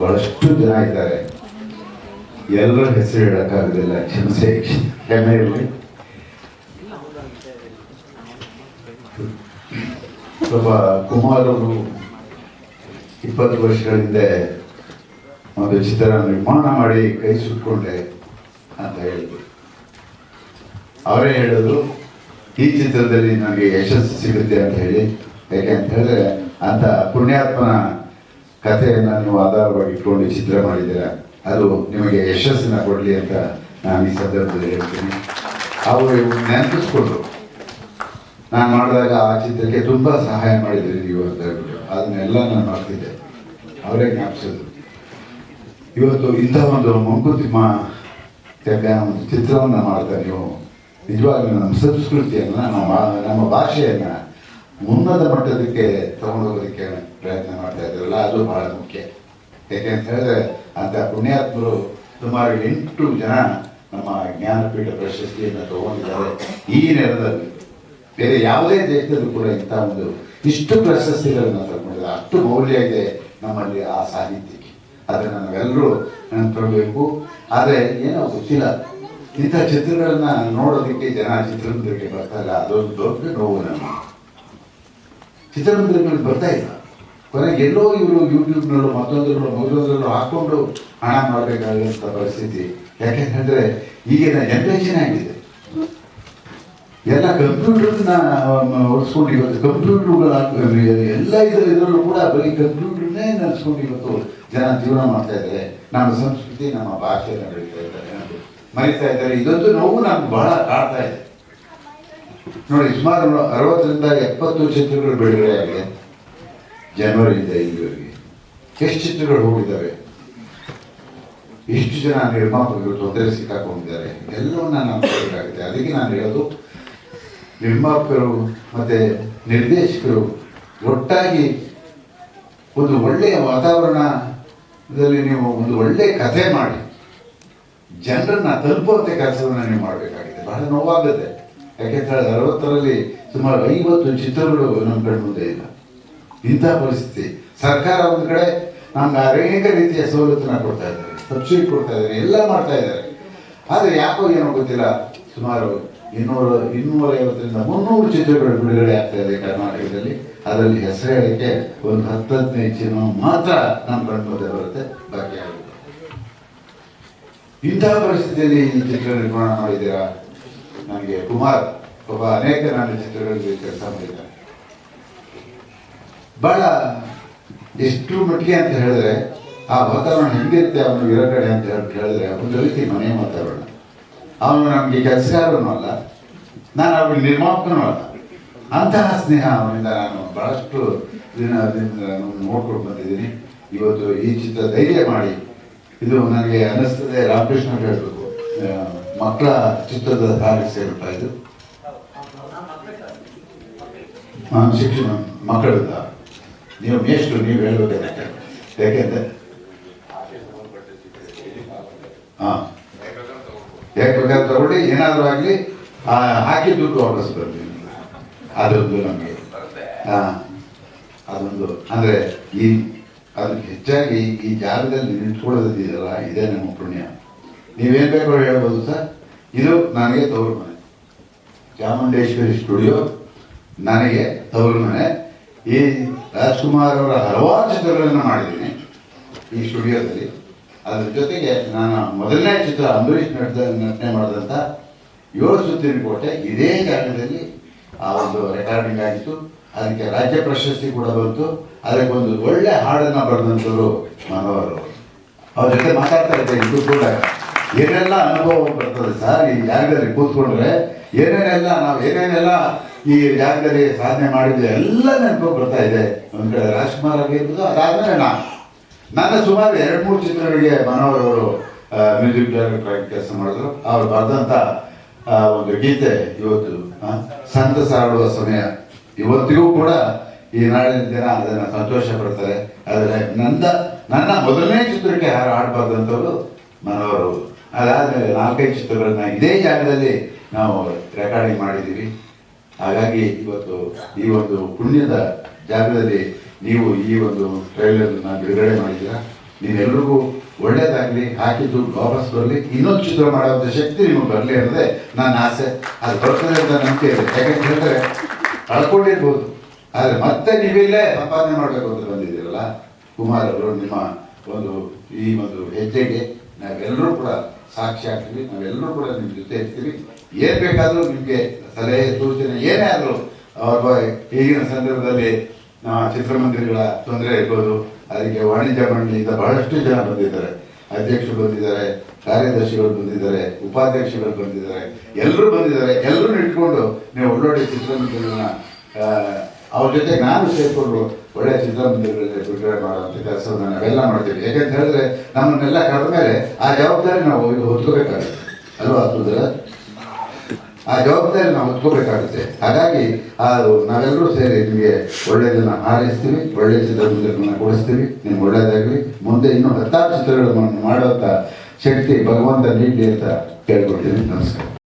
ಬಹಳಷ್ಟು ಜನ ಇದ್ದಾರೆ. ಎಲ್ಲರ ಹೆಸರು ಹೇಳೋಕ್ಕಾಗೋದಿಲ್ಲ. ಕ್ಷಮಿಸೆ, ಕ್ಷಮೆ ಇರಲಿ. ಒಬ್ಬ ಕುಮಾರ್ ಅವರು ಇಪ್ಪತ್ತು ವರ್ಷಗಳ ಹಿಂದೆ ಒಂದು ಚಿತ್ರ ನಿರ್ಮಾಣ ಮಾಡಿ ಕೈ ಸುಟ್ಕೊಂಡೆ ಅಂತ ಹೇಳಿದ್ರು. ಅವರೇ ಹೇಳಿದ್ರು, ಈ ಚಿತ್ರದಲ್ಲಿ ನನಗೆ ಯಶಸ್ಸು ಸಿಗುತ್ತೆ ಅಂತ ಹೇಳಿ. ಯಾಕೆ ಅಂತ ಹೇಳಿದ್ರೆ, ಅಂತ ಪುಣ್ಯಾತ್ಮನ ಕಥೆಯನ್ನು ಆಧಾರವಾಗಿ ಇಟ್ಕೊಂಡು ಚಿತ್ರ ಮಾಡಿದ್ದೀರ, ಅದು ನಿಮಗೆ ಯಶಸ್ಸನ್ನ ಕೊಡಲಿ ಅಂತ ನಾನು ಈ ಸಂದರ್ಭದಲ್ಲಿ ಹೇಳ್ತೀನಿ. ಅವರು ನೆನಪಿಸ್ಕೊಂಡ್ರು ನಾನು ಮಾಡಿದಾಗ ಆ ಚಿತ್ರಕ್ಕೆ ತುಂಬ ಸಹಾಯ ಮಾಡಿದ್ದೀರಿ ನೀವು ಅಂತ ಹೇಳ್ಬಿಟ್ಟು ಅದನ್ನೆಲ್ಲ ನಾನು ಮಾಡ್ತಿದ್ದೆ ಅವರೇ ಜ್ಞಾಪಿಸೋದು. ಇವತ್ತು ಇಂಥ ಒಂದು ಮಂಕುತಿಮ್ಮ ಒಂದು ಚಿತ್ರವನ್ನು ಮಾಡ್ತಾ ನೀವು, ನಿಜವಾಗ್ಲೂ ನಮ್ಮ ಸಂಸ್ಕೃತಿಯನ್ನು, ನಮ್ಮ ನಮ್ಮ ಭಾಷೆಯನ್ನು ಉನ್ನತ ಮಟ್ಟದಕ್ಕೆ ತಗೊಂಡೋಗೋದಕ್ಕೆ ಪ್ರಯತ್ನ ಮಾಡ್ತಾ ಇದ್ದಾರಲ್ಲ ಅದು ಬಹಳ ಮುಖ್ಯ. ಯಾಕೆ ಅಂತ ಹೇಳಿದ್ರೆ, ಅಂತ ಪುಣ್ಯಾತ್ಮರು ಸುಮಾರು ಎಂಟು ಜನ ನಮ್ಮ ಜ್ಞಾನಪೀಠ ಪ್ರಶಸ್ತಿಯನ್ನು ತಗೊಂಡಿದ್ದಾರೆ ಈ ನೆಲದಲ್ಲಿ. ಬೇರೆ ಯಾವುದೇ ದೇಶದಲ್ಲೂ ಕೂಡ ಇಂಥ ಒಂದು ಇಷ್ಟು ಪ್ರಶಸ್ತಿಗಳನ್ನು ತಗೊಂಡಿದ್ದಾರೆ. ಅಷ್ಟು ಮೌಲ್ಯ ಇದೆ ನಮ್ಮಲ್ಲಿ ಆ ಸಾಹಿತ್ಯಕ್ಕೆ. ಅದನ್ನು ನಾವೆಲ್ಲರೂ ನೆನ್ಕೊಳ್ಬೇಕು ಆದರೆ ಏನೋ ಗೊತ್ತಿಲ್ಲ, ಇಂಥ ಚಿತ್ರಗಳನ್ನ ನೋಡೋದಕ್ಕೆ ಜನ ಚಿತ್ರಮಂದಿರಕ್ಕೆ ಬರ್ತಾರೆ ಅದೊಂದು ದೊಡ್ಡ ನೋವು ನಮ್ಮ ಚಿತ್ರಮಂದಿರಗಳಿಗೆ ಬರ್ತಾ ಇಲ್ಲ. ಕೊನೆಗೆ ಎಲ್ಲೋ ಇವರು ಯೂಟ್ಯೂಬ್ನಲ್ಲೂ ಮತ್ತೊಂದರಲ್ಲೂ ಮತ್ತೊಂದರಲ್ಲೂ ಹಾಕೊಂಡು ಹಣ ಮಾಡಬೇಕಾದಂಥ ಪರಿಸ್ಥಿತಿ. ಯಾಕೆಂದ್ರೆ ಈಗಿನ ಜನ್ರೇಷನ್ ಆಗಿದೆ. ಎಲ್ಲ ಕಂಪ್ಯೂಟರ್ನ ಓಡಿಸ್ಕೊಂಡು ಇವತ್ತು ಕಂಪ್ಯೂಟರ್ಗಳ ಎಲ್ಲ ಇದರ ಇದರಲ್ಲೂ ಕೂಡ ಬರೀ ಕಂಪ್ಯೂಟರ್ನೇ ನಡೆಸ್ಕೊಂಡು ಇವತ್ತು ಜನ ಜೀವನ ಮಾಡ್ತಾ ಇದ್ದಾರೆ. ನಮ್ಮ ಸಂಸ್ಕೃತಿ, ನಮ್ಮ ಭಾಷೆ ನಡೀತಾ ಇದ್ದಾರೆ. ಮರಿತಾ ಇದ್ದಾರೆ. ಇದೊಂದು ನೋವು ನಮ್ಗೆ ಬಹಳ ಕಾಡ್ತಾ ಇದೆ. ನೋಡಿ, ಸುಮಾರು ಅರವತ್ತರಿಂದ ಎಪ್ಪತ್ತು ಚಿತ್ರಗಳು ಬಿಡುಗಡೆ ಆಗಿದೆ. ಜನವರಿಯಿಂದ ಇಲ್ಲಿವರೆಗೆ ಎಷ್ಟು ಚಿತ್ರಗಳು ಹೋಗಿದ್ದಾವೆ? ಎಷ್ಟು ಜನ ನಿರ್ಮಾಪಕರು ತೊಂದರೆ ಸಿಕ್ಕಾಕೊಂಡಿದ್ದಾರೆ? ಎಲ್ಲವನ್ನ ನಾನು ನೋಡಬೇಕಾಗುತ್ತೆ. ಅದಕ್ಕೆ ನಾನು ಹೇಳೋದು, ನಿರ್ಮಾಪಕರು ಮತ್ತೆ ನಿರ್ದೇಶಕರು ಒಟ್ಟಾಗಿ ಒಂದು ಒಳ್ಳೆಯ ವಾತಾವರಣದಲ್ಲಿ ನೀವು ಒಂದು ಒಳ್ಳೆಯ ಕಥೆ ಮಾಡಿ, ಜನರನ್ನ ತಲುಪುವಂತ ಕೆಲಸವನ್ನು ನೀವು ಮಾಡಬೇಕಾಗಿದೆ. ಬಹಳ ನೋವಾಗುತ್ತೆ ಯಾಕೆಂತ ಹೇಳಿದ್ರೆ ಅರವತ್ತರಲ್ಲಿ ಸುಮಾರು ಐವತ್ತು ಚಿತ್ರಗಳು ನಮ್ಮ ಕಣ್ಣು ಮುಂದೆ ಇಲ್ಲ. ಇಂಥ ಪರಿಸ್ಥಿತಿ ಸರ್ಕಾರ ಒಂದು ಕಡೆ ನಮ್ಗೆ ಅನೇಕ ರೀತಿಯ ಸವಲತ್ತನ್ನ ಕೊಡ್ತಾ ಇದ್ದಾರೆ. ಸಬ್ಸಿಡಿ ಕೊಡ್ತಾ ಇದ್ದಾರೆ, ಎಲ್ಲ ಮಾಡ್ತಾ ಇದ್ದಾರೆ. ಆದರೆ ಯಾಕೋ ಏನೋ ಗೊತ್ತಿಲ್ಲ, ಸುಮಾರು ಇನ್ನೂರು ಇನ್ನೂರ ಐವತ್ತರಿಂದ ಮುನ್ನೂರು ಚಿತ್ರಗಳು ಬಿಡುಗಡೆ ಆಗ್ತಾ ಇದೆ ಕರ್ನಾಟಕದಲ್ಲಿ. ಅದರಲ್ಲಿ ಹೆಸರು ಹೇಳಿಕೆ ಒಂದು ಹತ್ತು ಹದಿನೈದು ಚಿನ್ನ ಮಾತ್ರ ನಮ್ಮ ಕಣ್ಣು ಮುಂದೆ ಬರುತ್ತೆ, ಬಾಕಿ ಆಗುತ್ತೆ ಇಂತಹ ಪರಿಸ್ಥಿತಿಯಲ್ಲಿ ಈ ಚಿತ್ರ ನಿರ್ಮಾಣ ಮಾಡಿದ್ದೀರಾ? ನನಗೆ ಕುಮಾರ್, ಒಬ್ಬ ಅನೇಕ ನಾನು ಚಿತ್ರಗಳಲ್ಲಿ ಕೆಲಸ ಮಾಡಿದ್ದಾರೆ. ಬಹಳ ಎಷ್ಟು ಮಟ್ಟಿಗೆ ಅಂತ ಹೇಳಿದ್ರೆ, ಆ ವಾತಾವರಣ ಹೆಂಗಿರುತ್ತೆ ಅವನು ಇರೋ ಕಡೆ ಅಂತ ಹೇಳಿ ಹೇಳಿದ್ರೆ ಒಂದು ರೀತಿ ಮನೆ ವಾತಾವರಣ. ಅವನು ನಮಗೆ ಕೆಲಸಗಾರನೂ ಅಲ್ಲ, ನಾನು ಅವನ ನಿರ್ಮಾಪಕನೂ ಅಲ್ಲ. ಅಂತಹ ಸ್ನೇಹ ಅವನಿಂದ ನಾನು ಬಹಳಷ್ಟು ದಿನದಿಂದ ನೋಡ್ಕೊಂಡು ಬಂದಿದ್ದೀನಿ. ಇವತ್ತು ಈ ಚಿತ್ರ ಧೈರ್ಯ ಮಾಡಿ, ಇದು ನನಗೆ ಅನ್ನಿಸ್ತದೆ ರಾಮಕೃಷ್ಣ ಹೇಳಬೇಕು. ಮಕ್ಕಳ ಚಿತ್ರದ ದಾರಿ ಸೇರುತ್ತಾ ಇದು ಶಿಕ್ಷಣ ಮಕ್ಕಳದ. ನೀವು ಮೇಷ್ಟು ನೀವು ಹೇಳ್ಬೇಕಾಗುತ್ತೆ ಯಾಕೆಂದ್ರೆ ಹಾಂ. ಯಾಕೆ ತಗೊಳ್ಳಿ, ಏನಾದರೂ ಆಗಲಿ ಹಾಕಿ ದುಡ್ಡು ವಾಪಸ್ ಬರ್ತೀನಿ ಅದೊಂದು ನಮಗೆ, ಹಾಂ. ಅದೊಂದು, ಅಂದರೆ ಈ ಅದಕ್ಕೆ ಹೆಚ್ಚಾಗಿ ಈ ಜಾಗದಲ್ಲಿ ನಿಂತ್ಕೊಳ್ಳೋದಿದೆಯಲ್ಲ, ಇದೇ ನಮ್ಮ ಪುಣ್ಯ. ನೀವೇನು ಬೇಕು ಹೇಳ್ಬೋದು ಸರ್. ಇದು ನನಗೆ ತವರು ಮನೆ. ಚಾಮುಂಡೇಶ್ವರಿ ಸ್ಟುಡಿಯೋ, ನನಗೆ ತವರು ಮನೆ. ಈ ರಾಜ್ಕುಮಾರ್ ಅವರ ಹಲವಾರು ಚಿತ್ರಗಳನ್ನು ಮಾಡಿದ್ದೀನಿ ಈ ಸ್ಟುಡಿಯೋದಲ್ಲಿ. ಅದ್ರ ಜೊತೆಗೆ ನಾನು ಮೊದಲನೇ ಚಿತ್ರ ಅಂಬರೀಷ್ ನಟ ನಟನೆ ಮಾಡಿದಂಥ ಏಳು ಸುತ್ತಿನ ಕೋಟೆ ಇದೇ ಕಾರಣದಲ್ಲಿ ಆ ಒಂದು ರೆಕಾರ್ಡಿಂಗ್ ಆಗಿತ್ತು. ಅದಕ್ಕೆ ರಾಜ್ಯ ಪ್ರಶಸ್ತಿ ಕೂಡ ಬಂತು. ಅದಕ್ಕೆ ಒಂದು ಒಳ್ಳೆ ಹಾಡನ್ನು ಬರೆದಂಥವ್ರು ಮನೋಹರ್ ಅವರು. ಜೊತೆ ಮಾತಾಡ್ತಾ ಇದ್ದೆ ಇದು ಕೂಡ. ಏನೆಲ್ಲ ಅನುಭವ ಬರ್ತದೆ ಸರ್? ಈ ಜಾಗದಲ್ಲಿ ಕೂತ್ಕೊಂಡ್ರೆ ಏನೇನೆಲ್ಲ ನಾವು ಏನೇನೆಲ್ಲ ಈ ಜಾಗದಲ್ಲಿ ಸಾಧನೆ ಮಾಡಿದ ಎಲ್ಲ ನೆನಪು ಬರ್ತಾ ಇದೆ. ಒಂದು ಕಡೆ ರಾಜ್ಕುಮಾರ್ ಆಗಿರ್ಬೋದು ಅದಾದ್ಮೇಲೆ ನಾನು ನನ್ನ ಸುಮಾರು ಎರಡು ಮೂರು ಚಿತ್ರಗಳಿಗೆ ಮನೋಹರ್ ಅವರು ಮ್ಯೂಸಿಕ್ ಡೈರೆಕ್ಟರ್ ಆಗಿ ಕೆಲಸ ಮಾಡಿದ್ರು. ಅವ್ರು ಬರೆದಂಥ ಒಂದು ಗೀತೆ ಇವತ್ತು ಸಂತಸ ಆಡುವ ಸಮಯ. ಇವತ್ತಿಗೂ ಕೂಡ ಈ ನಾಳಿನ ದಿನ ಅದನ್ನು ಸಂತೋಷ ಪಡ್ತಾರೆ. ಆದರೆ ನನ್ನ ನನ್ನ ಮೊದಲನೇ ಚಿತ್ರಕ್ಕೆ ಯಾರು ಹಾಡಬಾರ್ದಂಥವ್ರು ಮನೋಹರ್ ಅವರು. ಅದಾದಮೇಲೆ ನಾಲ್ಕೈದು ಚಿತ್ರಗಳನ್ನ ಇದೇ ಜಾಗದಲ್ಲಿ ನಾವು ರೆಕಾರ್ಡಿಂಗ್ ಮಾಡಿದ್ದೀವಿ. ಹಾಗಾಗಿ ಇವತ್ತು ಈ ಒಂದು ಪುಣ್ಯದ ಜಾಗದಲ್ಲಿ ನೀವು ಈ ಒಂದು ಟ್ರೈಲರ್ನ ಬಿಡುಗಡೆ ಮಾಡಿದ್ದೀರಾ? ನೀವೆಲ್ರಿಗೂ ಒಳ್ಳೇದಾಗಲಿ, ಹಾಕಿದ್ದು ವಾಪಸ್ ಬರಲಿ, ಇನ್ನೊಂದು ಚಿತ್ರ ಮಾಡುವಂಥ ಶಕ್ತಿ ನಿಮಗೆ ಬರಲಿ ಅನ್ನೋದೇ ನನ್ನ ಆಸೆ. ಅದು ಬರ್ತದೆ ಅಂತ ನಂಬಿಕೆ ಇದೆ. ಯಾಕಂತ ಹೇಳಿದ್ರೆ ಕಳ್ಕೊಂಡಿರ್ಬೋದು. ಆದರೆ ಮತ್ತೆ ನೀವಿಲ್ಲೇ ಸಂಪಾದನೆ ಮಾಡಬೇಕು ಅಂತ ಬಂದಿದ್ದೀರಲ್ಲ? ಕುಮಾರ್ ಅವರು ನಿಮ್ಮ ಒಂದು ಈ ಒಂದು ಹೆಜ್ಜೆಗೆ ನಾವೆಲ್ಲರೂ ಕೂಡ ಸಾಕ್ಷಿ ಆಗ್ತೀವಿ, ನಾವೆಲ್ಲರೂ ಕೂಡ ನಿಮ್ಮ ಜೊತೆ ಇರ್ತೀವಿ. ಏನ್ ಬೇಕಾದರೂ ನಿಮಗೆ ಸಲಹೆ, ಸೂಚನೆ, ಏನೇ ಆದರೂ ಅವ್ರ ಈಗಿನ ಸಂದರ್ಭದಲ್ಲಿ ಚಿತ್ರಮಂದಿರಗಳ ತೊಂದರೆ ಇರ್ಬೋದು, ಅದಕ್ಕೆ ವಾಣಿಜ್ಯ ಮಂಡಳಿಯಿಂದ ಬಹಳಷ್ಟು ಜನ ಬಂದಿದ್ದಾರೆ. ಅಧ್ಯಕ್ಷರು ಬಂದಿದ್ದಾರೆ, ಕಾರ್ಯದರ್ಶಿಗಳು ಬಂದಿದ್ದಾರೆ ಉಪಾಧ್ಯಕ್ಷಗಳು ಬಂದಿದ್ದಾರೆ. ಎಲ್ಲರೂ ಬಂದಿದ್ದಾರೆ, ಎಲ್ಲರೂ ಇಟ್ಕೊಂಡು ನೀವು ಒಳ್ಳೊಳ್ಳೆ ಚಿತ್ರಮಂದಿರಗಳನ್ನ ಅವ್ರ ಜೊತೆ ನಾನು ಸೇರಿಕೊಂಡು ಒಳ್ಳೆ ಚಿತ್ರಮಂದಿರಗಳಲ್ಲಿ ಬಿಡುಗಡೆ ಮಾಡುವಂಥ ಕೆಲಸವನ್ನು ನಾವೆಲ್ಲ ಮಾಡ್ತೀವಿ. ಯಾಕಂತ ಹೇಳಿದ್ರೆ ನಮ್ಮನ್ನೆಲ್ಲ ಕರೆದ ಮೇಲೆ ಆ ಜವಾಬ್ದಾರಿ ನಾವು ಹೊತ್ಕೋಬೇಕಾಗುತ್ತೆ ಅಲ್ವಾ ಸುಂದರ ಆ ಜವಾಬ್ದಾರಿ ನಾವು ಹೊತ್ಕೋಬೇಕಾಗುತ್ತೆ ಹಾಗಾಗಿ ಅದು ನಾವೆಲ್ಲರೂ ಸೇರಿ ನಿಮಗೆ ಒಳ್ಳೆಯದನ್ನು ಹಾರೈಸ್ತೀವಿ ಒಳ್ಳೆಯ ಚಿತ್ರಮಂದಿರಗಳನ್ನ ಕೊಡಿಸ್ತೀವಿ, ನಿಮ್ಗೆ ಒಳ್ಳೆಯದಾಗಲಿ ಮುಂದೆ ಇನ್ನೂ ಹತ್ತಾರು ಚಿತ್ರಗಳನ್ನು ಮಾಡುವಂಥ ಶಕ್ತಿ ಭಗವಂತ ನೀಡಲಿ ಅಂತ ಕೇಳ್ಕೊಳ್ತೀನಿ. ನಮಸ್ಕಾರ.